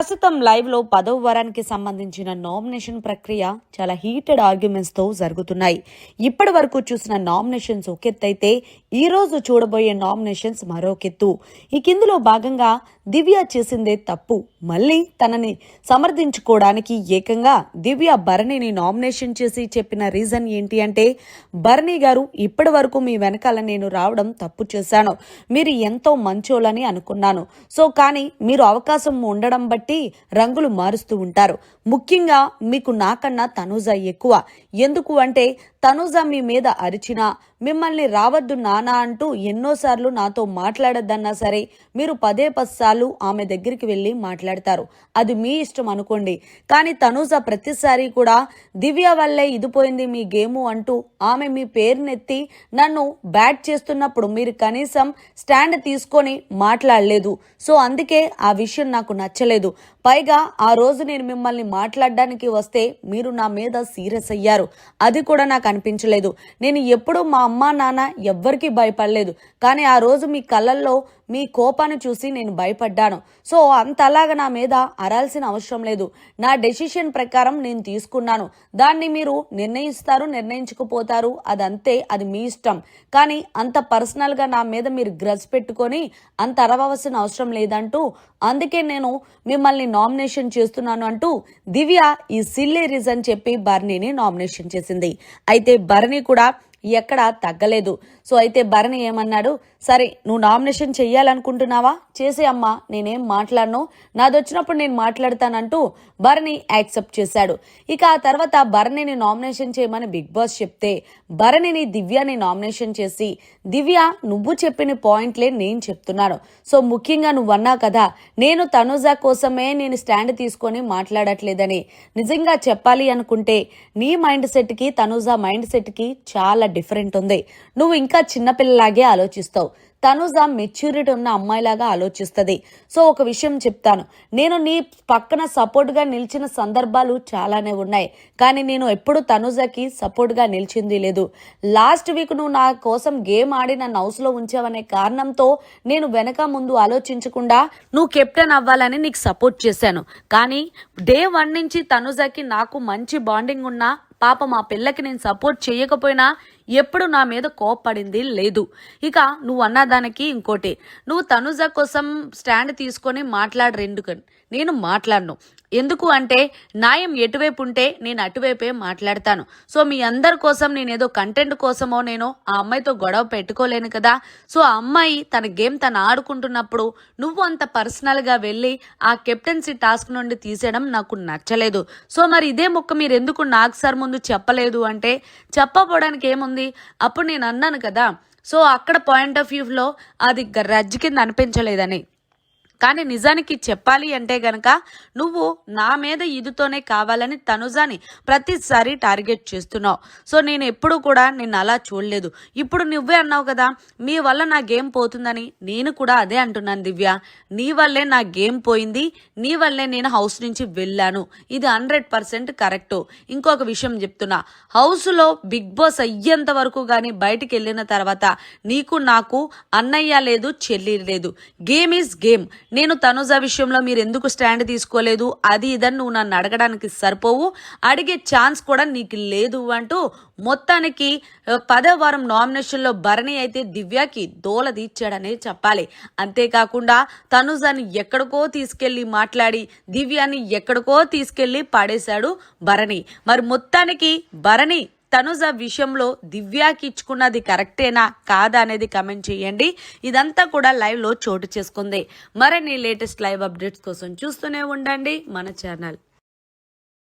ప్రస్తుతం లైవ్లో పదవ వారానికి సంబంధించిన నామినేషన్ ప్రక్రియ చాలా హీటెడ్ ఆర్గ్యుమెంట్స్తో జరుగుతున్నాయి. ఇప్పటి వరకు చూసిన నామినేషన్స్ ఒకెత్తైతే ఈ రోజు చూడబోయే నామినేషన్స్ మరొకెత్తు ఈ కిందులో భాగంగా దివ్య చేసిందే తప్పు. మళ్ళీ తనని సమర్థించుకోవడానికి ఏకంగా దివ్య భరణిని నామినేషన్ చేసి చెప్పిన రీజన్ ఏంటి అంటే భరణి గారు ఇప్పటి వరకు మీ వెనకాల నేను రావడం తప్పు చేశాను. మీరు ఎంతో మంచోళ్ళని అనుకున్నాను. సో కానీ మీరు అవకాశం ఉండడం బట్టి రంగులు మారుస్తూ ఉంటారు. ముఖ్యంగా మీకు నాకన్నా తనూజ ఎక్కువ. ఎందుకు అంటే తనుజ మీ మీద అరిచినా మిమ్మల్ని రావద్దు నానా అంటూ ఎన్నోసార్లు నాతో మాట్లాడద్దన్నా సరే మీరు పదే పదిసార్లు ఆమె దగ్గరికి వెళ్ళి మాట్లాడతారు. అది మీ ఇష్టం అనుకోండి. కానీ తనుజ ప్రతిసారి కూడా దివ్య వల్లే ఇది పోయింది మీ గేము అంటూ ఆమె మీ పేరునెత్తి నన్ను బ్యాట్ చేస్తున్నప్పుడు మీరు కనీసం స్టాండ్ తీసుకొని మాట్లాడలేదు. సో అందుకే ఆ విషయం నాకు నచ్చలేదు. పైగా ఆ రోజు నేను మిమ్మల్ని మాట్లాడడానికి వస్తే మీరు నా మీద సీరియస్ అయ్యారు. అది కూడా నాకు కనిపించలేదు. నేను ఎప్పుడూ మా అమ్మ నాన్న ఎవ్వరికీ భయపడలేదు. కానీ ఆ రోజు మీ కళ్ళల్లో మీ కోపాన్ని చూసి నేను భయపడ్డాను. సో అంతలాగా నా మీద అరాల్సిన అవసరం లేదు. నా డెసిషన్ ప్రకారం నేను తీసుకున్నాను. దాన్ని మీరు నిర్ణయిస్తారు నిర్ణయించుకుపోతారు అదంతే అది మీ ఇష్టం. కానీ అంత పర్సనల్గా నా మీద మీరు గ్రజ్ పెట్టుకొని అంత అరవవలసిన అవసరం లేదంటూ అందుకే నేను మిమ్మల్ని నామినేషన్ చేస్తున్నాను అంటూ దివ్య ఈ సిల్లీ రీజన్ చెప్పి బర్నీని నామినేషన్ చేసింది. అయితే బర్నీ కూడా ఎక్కడా తగ్గలేదు. సో అయితే భరణి ఏమన్నాడు? సరే నువ్వు నామినేషన్ చెయ్యాలనుకుంటున్నావా? చేసే అమ్మా నేనేం మాట్లాడను. నాది వచ్చినప్పుడు నేను మాట్లాడతానంటూ భరణి యాక్సెప్ట్ చేశాడు. ఇక ఆ తర్వాత భరణిని నామినేషన్ చేయమని బిగ్ బాస్ చెప్తే భరణిని దివ్యని నామినేషన్ చేసి దివ్య నువ్వు చెప్పిన పాయింట్లే నేను చెప్తున్నాను. సో ముఖ్యంగా నువ్వు కదా నేను తనుజ కోసమే నేను స్టాండ్ తీసుకొని మాట్లాడట్లేదని. నిజంగా చెప్పాలి అనుకుంటే నీ మైండ్ సెట్కి తనుజ మైండ్ సెట్కి చాలా డిఫరెంట్ ఉంది. నువ్వు ఇంకా చిన్నపిల్లలాగే ఆలోచిస్తావు. తనుజ మెచ్యూరిటీ ఉన్న అమ్మాయిలాగా ఆలోచిస్తుంది. సో ఒక విషయం చెప్తాను. నేను నీ పక్కన సపోర్ట్గా నిలిచిన సందర్భాలు చాలానే ఉన్నాయి. కానీ నేను ఎప్పుడు తనుజకి సపోర్ట్గా నిలిచింది లేదు. లాస్ట్ వీక్ నువ్వు నా కోసం గేమ్ ఆడి నన్ను హౌస్లో ఉంచావనే కారణంతో నేను వెనక ముందు ఆలోచించకుండా నువ్వు కెప్టెన్ అవ్వాలని నీకు సపోర్ట్ చేశాను. కానీ డే వన్ నుంచి తనుజకి నాకు మంచి బాండింగ్ ఉన్నా పాప మా పిల్లకి నేను సపోర్ట్ చేయకపోయినా ఎప్పుడు నా మీద కోప్పడింది లేదు. ఇక నువ్వు అన్నదానికి ఇంకోటి నువ్వు తనుజ కోసం స్టాండ్ తీసుకొని మాట్లాడు రెండు నేను మాట్లాడను. ఎందుకు అంటే న్యాయం ఎటువైపు ఉంటే నేను అటువైపే మాట్లాడతాను. సో మీ అందరి కోసం నేను ఏదో కంటెంట్ కోసమో నేను ఆ అమ్మాయితో గొడవ పెట్టుకోలేను కదా. సో ఆ అమ్మాయి తన గేమ్ తను ఆడుకుంటున్నప్పుడు నువ్వు అంత పర్సనల్గా వెళ్ళి ఆ కెప్టెన్సీ టాస్క్ నుండి తీసేయడం నాకు నచ్చలేదు. సో మరి ఇదే ముక్క మీరు ఎందుకు నాకు సార్ ముందు చెప్పలేదు అంటే చెప్పపోవడానికి ఏముంది? అప్పుడు నేను అన్నాను కదా. సో అక్కడ పాయింట్ ఆఫ్ వ్యూలో అది రజ్జు కింద అనిపించలేదని. కానీ నిజానికి చెప్పాలి అంటే గనక నువ్వు నా మీద ఇదితోనే కావాలని తనుజాని ప్రతిసారి టార్గెట్ చేస్తున్నావు. సో నేను ఎప్పుడు కూడా నిన్ను అలా చూడలేదు. ఇప్పుడు నువ్వే అన్నావు కదా మీ వల్ల నా గేమ్ పోతుందని. నేను కూడా అదే అంటున్నాను దివ్య. నీ వల్లే నా గేమ్ పోయింది. నీ వల్లే నేను హౌస్ నుంచి వెళ్ళాను. ఇది హండ్రెడ్ పర్సెంట్ కరెక్ట్. ఇంకొక విషయం చెప్తున్నా. హౌస్లో బిగ్ బాస్ అయ్యేంత వరకు కానీ బయటికి వెళ్ళిన తర్వాత నీకు నాకు అన్నయ్య లేదు చెల్లి లేదు. Game is game. నేను తనుజ విషయంలో మీరు ఎందుకు స్టాండ్ తీసుకోలేదు? అది ఇదని నువ్వు నన్ను అడగడానికి సరిపోవు. అడిగే ఛాన్స్ కూడా నీకు లేదు అంటూ మొత్తానికి పదో వారం నామినేషన్లో భరణి అయితే దివ్యాకి దోల తీర్చాడనే చెప్పాలి. అంతేకాకుండా తనుజాని ఎక్కడికో తీసుకెళ్ళి మాట్లాడి దివ్యాని ఎక్కడికో తీసుకెళ్ళి పాడేశాడు భరణి. మరి మొత్తానికి భరణి తనుజ విషయంలో దివ్యాకి ఇచ్చుకున్నది కరెక్టేనా కాదా అనేది కమెంట్ చేయండి. ఇదంతా కూడా లైవ్లో చోటు చేసుకుంది. మరిన్ని లేటెస్ట్ లైవ్ అప్డేట్స్ కోసం చూస్తూనే ఉండండి మన ఛానల్.